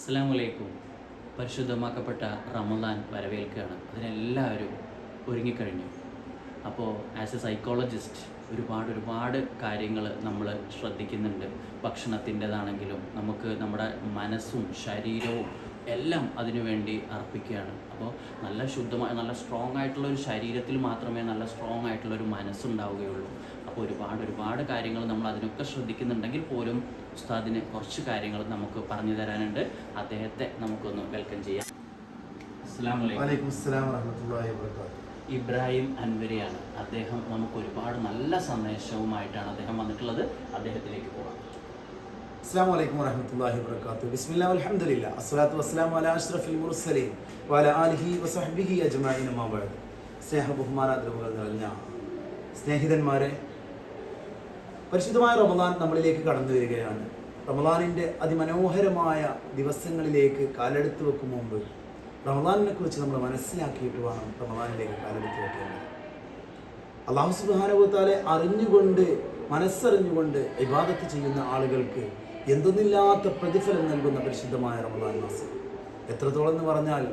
അസ്സാം വലൈക്കും പരിശുദ്ധമാക്കപ്പെട്ട റമദാൻ വരവേൽക്കുകയാണ്. അതിനെല്ലാവരും ഒരുങ്ങിക്കഴിഞ്ഞു. അപ്പോൾ ആസ് എ സൈക്കോളജിസ്റ്റ് ഒരുപാട് ഒരുപാട് കാര്യങ്ങൾ നമ്മൾ ശ്രദ്ധിക്കുന്നുണ്ട്. ഭക്ഷണത്തിന്റെതാണെങ്കിലും നമുക്ക് നമ്മുടെ മനസ്സും ശരീരവും എല്ലാം അതിനു വേണ്ടി അർപ്പിക്കുകയാണ്. അപ്പോൾ നല്ല ശുദ്ധമായ നല്ല സ്ട്രോങ് ആയിട്ടുള്ള ഒരു ശരീരത്തിൽ മാത്രമേ നല്ല സ്ട്രോങ് ആയിട്ടുള്ള ഒരു മനസ്സുണ്ടാവുകയുള്ളൂ. അപ്പോൾ ഒരുപാട് ഒരുപാട് കാര്യങ്ങൾ നമ്മൾ അതിനൊക്കെ ശ്രദ്ധിക്കുന്നുണ്ടെങ്കിൽ പോലും ഉസ്താദിന് കുറച്ച് കാര്യങ്ങൾ നമുക്ക് പറഞ്ഞു തരാനുണ്ട്. അദ്ദേഹത്തെ നമുക്കൊന്ന് വെൽക്കം ചെയ്യാം. അസ്സാം വലൈക്കും ഇബ്രാഹിം അൻവരിയാണ്. അദ്ദേഹം നമുക്ക് ഒരുപാട് നല്ല സന്ദേശവുമായിട്ടാണ് അദ്ദേഹം വന്നിട്ടുള്ളത്. അദ്ദേഹത്തിലേക്ക് പോകാം. അസ്സലാമു വലൈക്കും വറഹ്മത്തുള്ളാഹി വബറകാതുഹു. ബിസ്മില്ലാഹി അലഹമില്ല അസ്സലാത്തു വസ്സലാമു അലാ അഷ്റഫിൽ മുർസലീൻ വഅലാ ആലിഹി വസഹ്ബിഹി അജ്മാഇൻ അമ്മാ ബഅദ്. സ്നേഹ ബഹുമാനാദരവുകൾ നിറഞ്ഞ സ്നേഹിതന്മാരെ പരിശുദ്ധമായ റമദാൻ നമ്മളിലേക്ക് കടന്നു വരികയാണ്. റമദാനിന്റെ അതിമനോഹരമായ ദിവസങ്ങളിലേക്ക് കാലെടുത്ത് വെക്കും മുമ്പ് റമദാനിനെ കുറിച്ച് നമ്മൾ മനസ്സിലാക്കിയിട്ട് വേണം റമദാനിലേക്ക് കാലെടുത്ത് വെക്കേണ്ടത്. അള്ളാഹു സുബാനുഭവത്താലെ അറിഞ്ഞുകൊണ്ട് മനസ്സറിഞ്ഞുകൊണ്ട് ഇബാദത്ത് ചെയ്യുന്ന ആളുകൾക്ക് എന്തൊന്നില്ലാത്ത പ്രതിഫലം നൽകുന്ന പരിശുദ്ധമായ റമദാൻ മാസം. എത്രത്തോളം എന്ന് പറഞ്ഞാൽ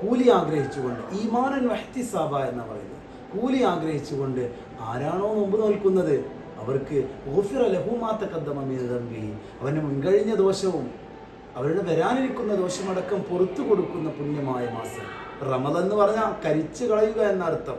കൂലി ആഗ്രഹിച്ചുകൊണ്ട് ഈമാനൻ വഹ്തിസാബ എന്ന് പറയുന്നത്. കൂലി ആഗ്രഹിച്ചുകൊണ്ട് ആരാണോ മുമ്പ് നോൽക്കുന്നത്? അവർക്ക് ഓഫിറ ലഹുമാത്ത കദ്ദമീതമ്പി അവന്റെ മുൻകഴിഞ്ഞ ദോഷവും അവരുടെ വരാനിരിക്കുന്ന ദോഷമടക്കം പുറത്തു കൊടുക്കുന്ന പുണ്യമായ മാസം. റമദ എന്ന് പറഞ്ഞാൽ കരിച്ചു കളയുക എന്ന അർത്ഥം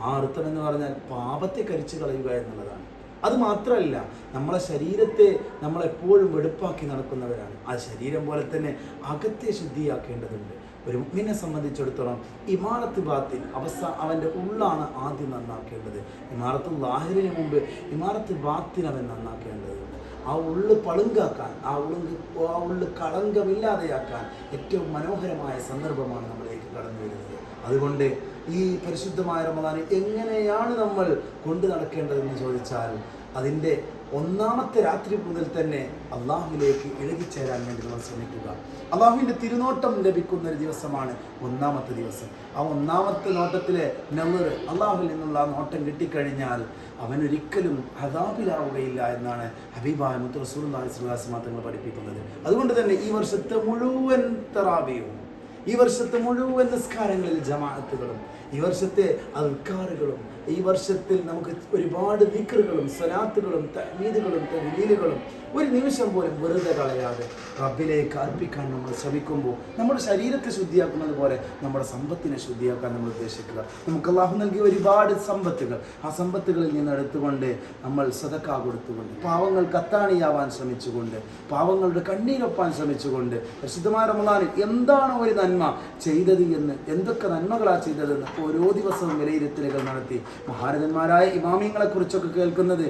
ആ അർത്ഥം എന്ന് പറഞ്ഞാൽ പാപത്തെ കരിച്ചു കളയുക എന്നുള്ളതാണ്. അത് മാത്രമല്ല നമ്മളെ ശരീരത്തെ നമ്മളെപ്പോഴും വെടുപ്പാക്കി നടക്കുന്നവരാണ്. ആ ശരീരം പോലെ തന്നെ അകത്തെ ശുദ്ധിയാക്കേണ്ടതുണ്ട്. ഒരു മുഗ്മിനെ സംബന്ധിച്ചിടത്തോളം ഇമാറത്ത് ബാത്തിൽ അവസ്ഥ അവന്റെ ഉള്ളാണ് ആദ്യം നന്നാക്കേണ്ടത്. ഇമാറത്ത് ലാഹിറിന് മുമ്പ് ഇമാറത്ത് ബാത്തിൽ അവൻ നന്നാക്കേണ്ടതുണ്ട് ആ ഉള്ളു പളുങ്കാക്കാൻ ആ ഉളുങ്ക് ആ ഉള്ളു കളങ്കമില്ലാതെയാക്കാൻ ഏറ്റവും മനോഹരമായ സന്ദർഭമാണ് നമ്മളിലേക്ക് കടന്നു വരുന്നത് അതുകൊണ്ട് ഈ പരിശുദ്ധമായ റമദാൻ എങ്ങനെയാണ് നമ്മൾ കൊണ്ടു നടക്കേണ്ടതെന്ന് ചോദിച്ചാൽ അതിന്റെ ഒന്നാമത്തെ രാത്രി മുതൽ തന്നെ അള്ളാഹുവിലേക്ക് ഇഴകിച്ചേരാൻ വേണ്ടി നമ്മൾ ശ്രമിക്കുക. അള്ളാഹുവിന്റെ തിരുനോട്ടം ലഭിക്കുന്ന ഒരു ദിവസമാണ് ഒന്നാമത്തെ ദിവസം. ആ ഒന്നാമത്തെ നോട്ടത്തിലെ നമ്മൾ അള്ളാഹുവിൽ നിന്നുള്ള നോട്ടം കിട്ടിക്കഴിഞ്ഞാൽ അവനൊരിക്കലും ഹദാബിലാവുകയില്ല എന്നാണ് ഹബീബായ മുത്ത് റസൂൽ സുഹാസ് മാത്രങ്ങൾ പഠിപ്പിക്കുന്നത്. അതുകൊണ്ട് തന്നെ ഈ വർഷത്തെ മുഴുവൻ തറാബിയും ഈ വർഷത്തെ മുഴുവൻ നിസ്കാരങ്ങളിൽ ജമാഅത്തുകളും ഈ വർഷത്തെ അൽക്കാറുകളും ഈ വർഷത്തിൽ നമുക്ക് ഒരുപാട് വിക്രുകളും സലാത്തുകളും തഹ്മീദുകളും തഹ്ലീലുകളും ഒരു നിമിഷം പോലും വെറുതെ കളയാതെ റബ്ബിലേക്ക് അർപ്പിക്കാൻ നമ്മൾ ശ്രമിക്കുമ്പോൾ നമ്മുടെ ശരീരത്തെ ശുദ്ധിയാക്കുന്നത് പോലെ നമ്മുടെ സമ്പത്തിനെ ശുദ്ധിയാക്കാൻ നമ്മൾ ഉദ്ദേശിക്കുക. നമുക്ക് അള്ളാഹു നൽകിയ ഒരുപാട് സമ്പത്തുകൾ ആ സമ്പത്തുകളിൽ നിന്ന് എടുത്തുകൊണ്ട് നമ്മൾ സതക്ക കൊടുത്തുകൊണ്ട് പാവങ്ങൾ കത്താണിയാവാൻ ശ്രമിച്ചുകൊണ്ട് പാവങ്ങളുടെ കണ്ണീരൊപ്പാൻ ശ്രമിച്ചുകൊണ്ട് പ്രസിദ്ധമായ റമദാനിൽ എന്താണ് ഒരു നന്മ ചെയ്തത് എന്ന് എന്തൊക്കെ നന്മകളാണ് ചെയ്തതെന്ന് ഓരോ ദിവസവും വിലയിരുത്തലുകൾ നടത്തി മഹാരഥന്മാരായ ഇമാമിങ്ങളെ കുറിച്ചൊക്കെ കേൾക്കുന്നത്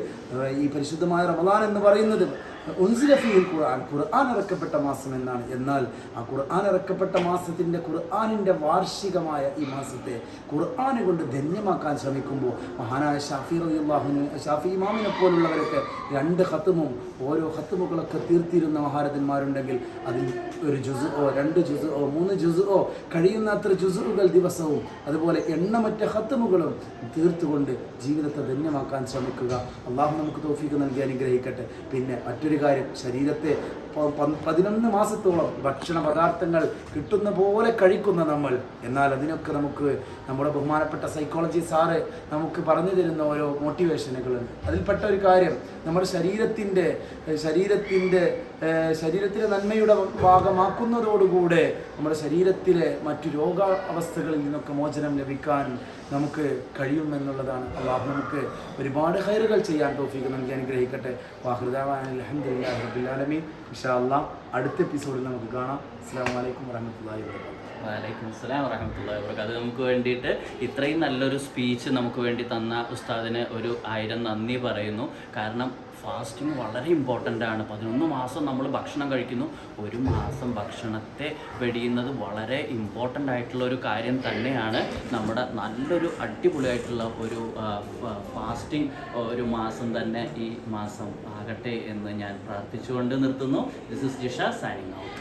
ഈ പരിശുദ്ധമായ റമദാൻ എന്ന് പറയുന്നത് ഉൻസിലഫിയിൽ ഖുർആൻ ഖുർആൻ ഇറക്കപ്പെട്ട മാസം എന്നാണ്. എന്നാൽ ആ ഖുർആൻ ഇറക്കപ്പെട്ട മാസത്തിന്റെ ഖുർആാനിന്റെ വാർഷികമായ ഈ മാസത്തെ ഖുർആാനെ കൊണ്ട് ധന്യമാക്കാൻ ശ്രമിക്കുമ്പോൾ മഹാനായ ഷാഫി റബിള്ളാഹുന് ഷാഫി ഇമാമിനെ പോലുള്ളവരൊക്കെ രണ്ട് ഹത്തുമും ഓരോ ഹത്തുമുകളൊക്കെ തീർത്തിരുന്ന മഹാരഥന്മാരുണ്ടെങ്കിൽ അതിൽ ഒരു ജുസ് ഓ രണ്ട് ജുസ് ഓ മൂന്ന് ജുസ് ഓ കഴിയുന്നത്ര ജുസുകൾ ദിവസവും അതുപോലെ എണ്ണമറ്റ ഹത്തുമുകളും തീർത്തുകൊണ്ട് ജീവിതത്തെ ധന്യമാക്കാൻ ശ്രമിക്കുക. അള്ളാഹു നമുക്ക് തോഫിക്ക് നൽകി അനുഗ്രഹിക്കട്ടെ. പിന്നെ മറ്റൊരു കാര്യം. ശരീരത്തെ പതിനൊന്ന് മാസത്തോളം ഭക്ഷണ പദാർത്ഥങ്ങൾ കിട്ടുന്ന പോലെ കഴിക്കുന്ന നമ്മൾ. എന്നാൽ അതിനൊക്കെ നമുക്ക് നമ്മുടെ ബഹുമാനപ്പെട്ട സൈക്കോളജി സാറ് നമുക്ക് പറഞ്ഞു തരുന്ന ഓരോ മോട്ടിവേഷനുകളുണ്ട് അതിൽപ്പെട്ട ഒരു കാര്യം നമ്മുടെ ശരീരത്തിന്റെ ശരീരത്തിന്റെ ശരീരത്തിലെ നന്മയുടെ ഭാഗമാക്കുന്നതോടുകൂടെ നമ്മുടെ ശരീരത്തിലെ മറ്റു രോഗ അവസ്ഥകളിൽ നിന്നൊക്കെ മോചനം ലഭിക്കാൻ നമുക്ക് കഴിയുമെന്നുള്ളതാണ്. അള്ളാഹു നമുക്ക് ഒരുപാട് ഹൈറുകൾ ചെയ്യാൻ തോഫീക്ക് നൽകി. അനുഗ്രഹിക്കട്ടെ. വാഹൃദാവാൻ അലഹദില്ലാ റബുലാലമീൻ അള്ളാഹ് അടുത്ത എപ്പിസോഡിൽ നമുക്ക് കാണാം. അസ്സാം വലൈക്കും വരഹമുല്ലാ വാബർക്കാത്തു വലൈക്കും അസ്സലാം വറഹമത്തുള്ളാഹി വബറകാതുഹു. അത് നമുക്ക് വേണ്ടിയിട്ട് ഇത്രയും നല്ലൊരു സ്പീച്ച് നമുക്ക് വേണ്ടി തന്ന ഉസ്താദിന് ഒരു ആയിരം നന്ദി പറയുന്നു. കാരണം ഫാസ്റ്റിംഗ് വളരെ ഇമ്പോർട്ടന്റ് ആണ്. പതിനൊന്ന് മാസം നമ്മൾ ഭക്ഷണം കഴിക്കുന്നു. ഒരു മാസം ഭക്ഷണത്തെ വെടിയുന്നത് വളരെ ഇമ്പോർട്ടന്റ് ആയിട്ടുള്ള ഒരു കാര്യം തന്നെയാണ്. നമ്മുടെ നല്ലൊരു അടിപൊളിയായിട്ടുള്ള ഒരു ഫാസ്റ്റിംഗ് ഒരു മാസം തന്നെ ഈ മാസം ആകട്ടെ എന്ന് ഞാൻ പ്രാർത്ഥിച്ചുകൊണ്ട് നിർത്തുന്നു. This is Jisha signing out